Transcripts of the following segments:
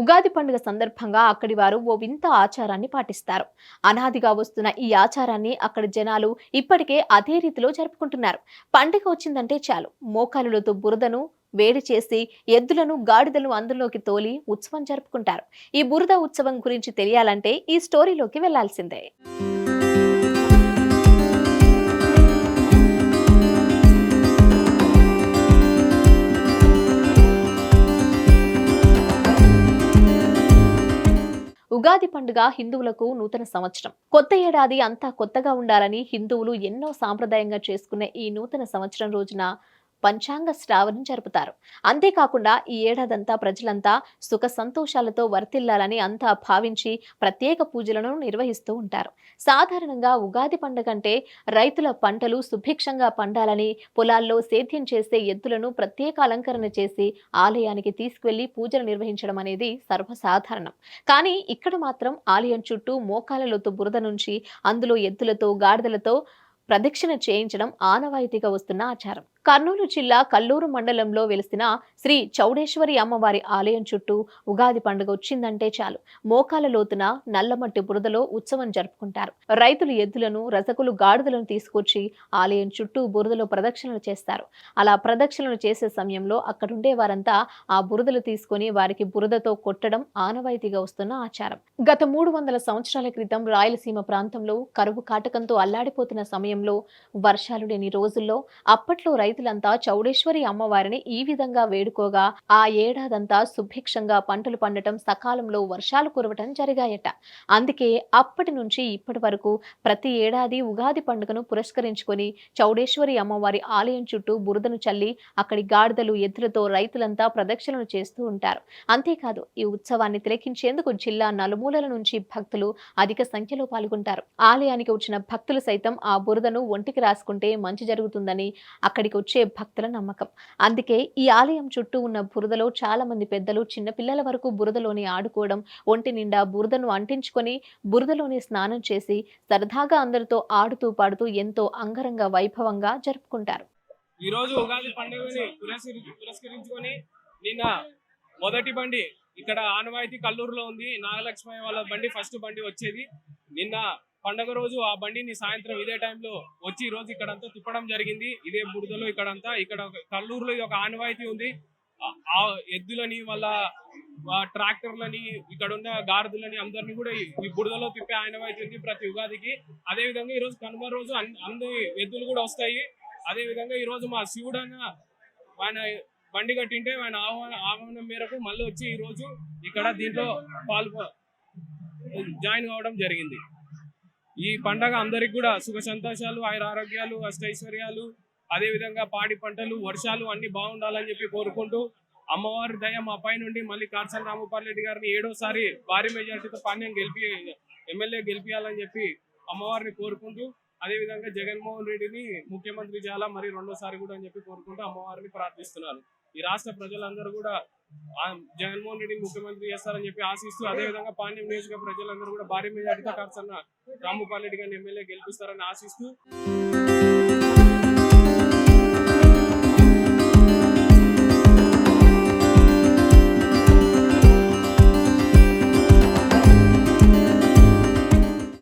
ఉగాది పండుగ సందర్భంగా అక్కడి వారు ఓ వింత ఆచారాన్ని పాటిస్తారు. అనాదిగా వస్తున్న ఈ ఆచారాన్ని అక్కడి జనాలు ఇప్పటికే అదే రీతిలో జరుపుకుంటున్నారు. పండుగ వచ్చిందంటే చాలు. మోకాలులతో బురదను వేడి చేసి ఎద్దులను గాడిదలు అందులోకి తోలి ఉత్సవం జరుపుకుంటారు. ఈ బురద ఉత్సవం గురించి తెలియాలంటే ఈ స్టోరీలోకి వెళ్ళాల్సిందే. ఉగాది పండుగ హిందువులకు నూతన సంవత్సరం. కొత్త ఏడాది అంతా కొత్తగా ఉండాలని హిందువులు ఎన్నో సాంప్రదాయంగా చేసుకునే ఈ నూతన సంవత్సరం రోజున పంచాంగ శ్రావణం జరుపుతారు. అంతేకాకుండా ఈ ఏడాదంతా ప్రజలంతా సుఖ సంతోషాలతో వర్తిల్లాలని అంతా భావించి ప్రత్యేక పూజలను నిర్వహిస్తూ ఉంటారు. సాధారణంగా ఉగాది పండుగ అంటే రైతుల పంటలు సుభిక్షంగా పండాలని పొలాల్లో సేద్యం చేసే ఎద్దులను ప్రత్యేక అలంకరణ చేసి ఆలయానికి తీసుకువెళ్ళి పూజలు నిర్వహించడం అనేది సర్వసాధారణం. కానీ ఇక్కడ మాత్రం ఆలయం చుట్టూ మోకాలలోతు బురద నుంచి అందులో ఎద్దులతో గాడిదలతో ప్రదక్షిణ చేయించడం ఆనవాయితీగా వస్తున్న ఆచారం. కర్నూలు జిల్లా కల్లూరు మండలంలో వెలిసిన శ్రీ చౌడేశ్వరి అమ్మవారి ఆలయం చుట్టూ ఉగాది పండుగ వచ్చిందంటే చాలు. మోకాల లోతున నల్లమట్టి బురదలో ఉత్సవం జరుపుకుంటారు. రైతులు ఎద్దులను రసకులు గాడిదలను తీసుకొచ్చి ఆలయం చుట్టూ బురదలో ప్రదక్షిణలు చేస్తారు. అలా ప్రదక్షిణలు చేసే సమయంలో అక్కడుండే వారంతా ఆ బురదలు తీసుకొని వారికి బురదతో కొట్టడం ఆనవాయితీగా వస్తున్న ఆచారం. గత మూడు వందల సంవత్సరాల క్రితం రాయలసీమ ప్రాంతంలో కరువు కాటకంతో అల్లాడిపోతున్న సమయంలో వర్షాలు లేని రోజుల్లో అప్పట్లో రైతు రైతులంతా చౌడేశ్వరి అమ్మవారిని ఈ విధంగా వేడుకోగా ఆ ఏడాదంతా సుభిక్షంగా పంటలు పండటం సకాలంలో వర్షాలు కురవటం జరిగాయట. అందుకే అప్పటి నుంచి ఇప్పటి వరకు ప్రతి ఏడాది ఉగాది పండుగను పురస్కరించుకొని చౌడేశ్వరి అమ్మవారి ఆలయం చుట్టూ బురదను చల్లి అక్కడి గాడిదలు ఎద్దులతో రైతులంతా ప్రదక్షిణలు చేస్తూ ఉంటారు. అంతేకాదు ఈ ఉత్సవాన్ని తిలకించేందుకు జిల్లా నలుమూలల నుంచి భక్తులు అధిక సంఖ్యలో పాల్గొంటారు. ఆలయానికి వచ్చిన భక్తులు సైతం ఆ బురదను ఒంటికి రాసుకుంటే మంచి జరుగుతుందని అక్కడికి వచ్చే భక్తుల నమ్మకం. అందుకే ఈ ఆలయం చుట్టూ ఉన్న బురదలో చాలా మంది పెద్దలు చిన్నపిల్లల వరకు బురదలోని ఆడుకోవడం ఒంటి నిండా బురదను అంటించుకొని బురదలోనే స్నానం చేసి సరదాగా అందరితో ఆడుతూ పాడుతూ ఎంతో అంగరంగ వైభవంగా జరుపుకుంటారు. ఈ రోజు ఉగాది పండుగని పురస్కరించుకొని నిన్న మొదటి బండి ఇక్కడ ఆనవాయితీ కల్లూరులో ఉంది. నాగలక్ష్మి వాళ్ళ బండి ఫస్ట్ బండి వచ్చేది. నిన్న పండగ రోజు ఆ బండిని సాయంత్రం ఇదే టైంలో వచ్చి ఈ రోజు ఇక్కడంతా తిప్పడం జరిగింది. ఇదే బురదలో ఇక్కడంతా. ఇక్కడ కల్లూరులో ఇది ఒక ఆనవాయితీ ఉంది. ఆ- ఎద్దులని వాళ్ళ ట్రాక్టర్లని ఇక్కడ ఉన్న గాడిదలని అందరినీ కూడా ఈ- బురదలో తిప్పే ఆనవాయితీ ఉంది ప్రతి ఉగాదికి. అదే విధంగా ఈ రోజు కనుమ రోజు అన్ని అన్ని ఎద్దులు కూడా వస్తాయి. అదే విధంగా ఈ రోజు మా శివుడు అన్న ఆయన బండి కట్టింటే ఆయన ఆహ్వాన ఆహ్వానం మేరకు మళ్ళీ వచ్చి ఈ రోజు ఇక్కడ దీంట్లో పాల్గొ జాయిన్ కావడం జరిగింది. ఈ పండగ అందరికి కూడా సుఖ సంతోషాలు ఆయుర ఆరోగ్యాలు అష్టైశ్వర్యాలు అదే విధంగా పాడి పంటలు వర్షాలు అన్ని బాగుండాలని చెప్పి కోరుకుంటూ అమ్మవారి దయ మా పై నుండి మళ్ళీ కార్సన్ రామపాల్ రెడ్డి గారిని ఏడోసారి భారీ మెజార్టీతో పాణ్యం గెలిపి ఎమ్మెల్యే గెలిపియాలని చెప్పి అమ్మవారిని కోరుకుంటూ అదే విధంగా జగన్మోహన్ రెడ్డిని ముఖ్యమంత్రి చేయాలా మరి రెండోసారి కూడా అని చెప్పి కోరుకుంటూ అమ్మవారిని ప్రార్థిస్తున్నాను. ఈ రాష్ట్ర ప్రజలందరూ కూడా జగన్మోహన్ రెడ్డిని ముఖ్యమంత్రి చేస్తారని చెప్పి ఆశిస్తూ అదే విధంగా పాండ్యం నియోజక ప్రజలందరూ కూడా భారీ మెజార్టీతో కార్సన్న రామపాల్ రెడ్డి గారిని ఎమ్మెల్యే గెలిపిస్తారని ఆశిస్తూ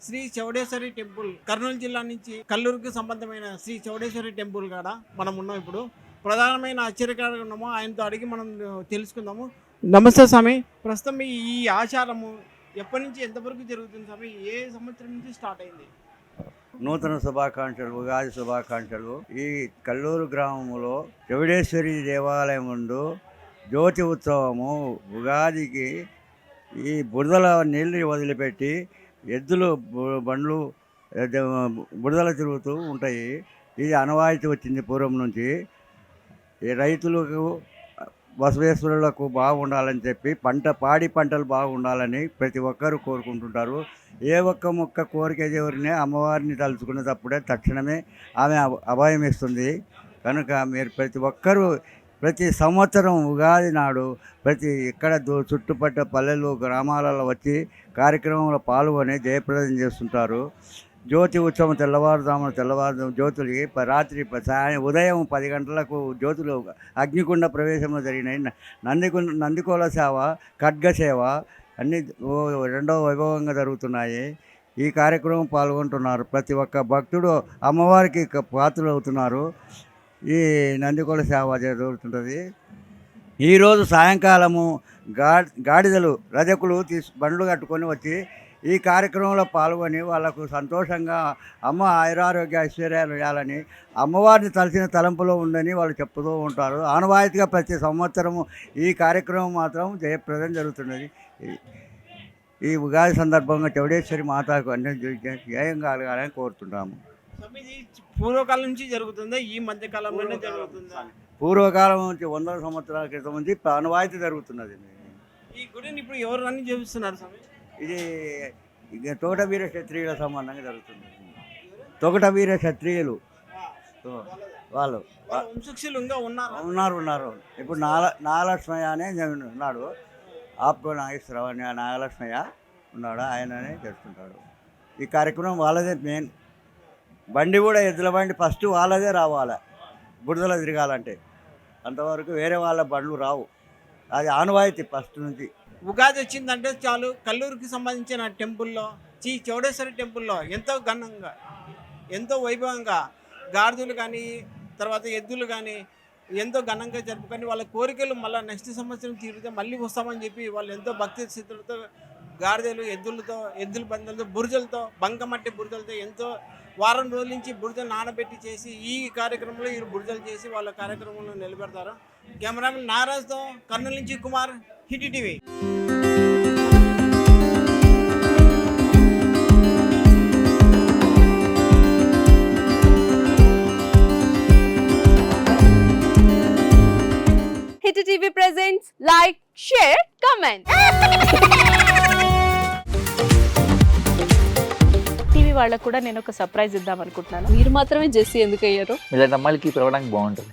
శ్రీ చౌడేశ్వరి టెంపుల్ కర్నూలు జిల్లా నుంచి కల్లూరుకి సంబంధమైన శ్రీ చౌడేశ్వరి టెంపుల్ కాడ మనం ఉన్నాం ఇప్పుడు. ప్రధానమైన ఆశ్చర్యకారంగా ఉన్నాము ఆయనతో అడిగి మనం తెలుసుకుందాము. నమస్తే స్వామి. ప్రస్తుతం ఈ ఆచారము ఎప్పటి నుంచి ఎంతవరకు జరుగుతుంది స్వామి? ఏ సంవత్సరం నుంచి స్టార్ట్ అయింది? నూతన శుభాకాంక్షలు ఉగాది శుభాకాంక్షలు. ఈ కల్లూరు గ్రామంలో చౌడేశ్వరి దేవాలయం ముందు జ్యోతి ఉత్సవము ఉగాదికి ఈ బురదల నీళ్ళు వదిలిపెట్టి ఎద్దులు బండ్లు బురదలు తిరుగుతూ ఉంటాయి. ఇది అనవాయితీ వచ్చింది పూర్వం నుంచి. ఈ రైతులకు బసవేశ్వరులకు బాగుండాలని చెప్పి పంట పాడి పంటలు బాగుండాలని ప్రతి ఒక్కరూ కోరుకుంటుంటారు. ఏ ఒక్క మొక్క కోరిక దేవుడిని అమ్మవారిని తలుచుకునేటప్పుడే తక్షణమే ఆమె అభ- అభయం ఇస్తుంది కనుక మీరు ప్రతి ఒక్కరూ ప్రతి సంవత్సరం ఉగాది నాడు ప్రతి ఇక్కడ దు- చుట్టుపక్కల పల్లెలు గ్రామాలలో వచ్చి కార్యక్రమంలో పాల్గొని జయప్రదం చేస్తుంటారు. జ్యోతి ఉత్సవం తెల్లవారుజామున తెల్లవారుజాము జ్యోతులు రాత్రి సాయం ఉదయం పది గంటలకు జ్యోతులు అగ్నికుండ ప్రవేశంలో జరిగినాయి. నందికుండ నందికోల సేవ ఖడ్గ సేవ అన్ని రెండో వైభవంగా జరుగుతున్నాయి. ఈ కార్యక్రమం పాల్గొంటున్నారు ప్రతి ఒక్క భక్తుడు అమ్మవారికి పాత్రలు అవుతున్నారు. ఈ నందికోల సేవ జరుగుతుంటుంది. ఈరోజు సాయంకాలము గా గాడిదలు రజకులు తీసు బండ్లు కట్టుకొని వచ్చి ఈ కార్యక్రమంలో పాల్గొని వాళ్ళకు సంతోషంగా అమ్మ ఆయురారోగ్య ఐశ్వర్యాలు ఇవ్వాలని అమ్మవారిని తలసిన తలంపులో ఉందని వాళ్ళు చెప్తూ ఉంటారు. ఆనవాయితీగా ప్రతి సంవత్సరము ఈ కార్యక్రమం మాత్రం జయప్రదం జరుగుతున్నది. ఈ- ఉగాది సందర్భంగా చౌడేశ్వరి మాతాకు అన్ని జయం కలగాలని కోరుతుంటాము స్వామీజీ పూర్వకాలం నుంచి జరుగుతుందా? ఈ మధ్య కాలంలోనే జరుగుతుందా? పూర్వకాలం నుంచి వందల సంవత్సరాల క్రితం నుంచి ఆనవాయితీ జరుగుతున్నది. ఈ గుడిని ఇప్పుడు ఎవరు రన్ చేపిస్తున్నారు స్వామి? ఇది తోట వీర క్షత్రియుల సంబంధంగా జరుగుతుంది. తొగట వీర క్షత్రియులు. వాళ్ళు ఉన్నారు. ఉన్నారు ఇప్పుడు నాల నాగలక్ష్మయ్య అనే ఉన్నాడు. ఆప్కో నాగేశ్వరరావు అనే నాగలక్ష్మయ్య ఉన్నాడు ఆయననే చేస్తుంటాడు. ఈ కార్యక్రమం వాళ్ళదే మెయిన్ బండి కూడా ఎద్దుల బండి ఫస్ట్ వాళ్ళదే రావాలి. బురదలో తిరగాలంటే. అంతవరకు వేరే వాళ్ళ బండ్లు రావు. అది ఆనవాయితీ ఫస్ట్ నుంచి. ఉగాది వచ్చిందంటే చాలు. కల్లూరుకి సంబంధించిన టెంపుల్లో శ్రీ చౌడేశ్వరి టెంపుల్లో ఎంతో ఘనంగా ఎంతో వైభవంగా గాడిదలు కానీ తర్వాత ఎద్దులు కానీ ఎంతో ఘనంగా జరుపుకొని వాళ్ళ కోరికలు మళ్ళీ నెక్స్ట్ సంవత్సరం తీరితే మళ్ళీ వస్తామని చెప్పి వాళ్ళు ఎంతో భక్తి స్థితులతో గాడిదలు ఎద్దులతో ఎద్దుల బంధులతో బురుజలతో బంకమట్టి బురుజలతో ఎంతో వారం రోజుల నుంచి బురదలు నానబెట్టి చేసి ఈ కార్యక్రమంలో వీరు బురదలు చేసి వాళ్ళ కార్యక్రమంలో నిలబెడతారు. కెమెరామెన్ నారాజ్తో కర్నూలు నుంచి Kumar hit TV. Hit TV presents like share comment TV వాళ్ళకు కూడా నేను ఒక సర్ప్రైజ్ ఇద్దాం అనుకుంటున్నాను. మీరు మాత్రమే జెస్సీ ఎందుకు అయ్యారు? ఇలాంటి అమ్మాయిలకి పిలవడానికి బాగుంటుంది.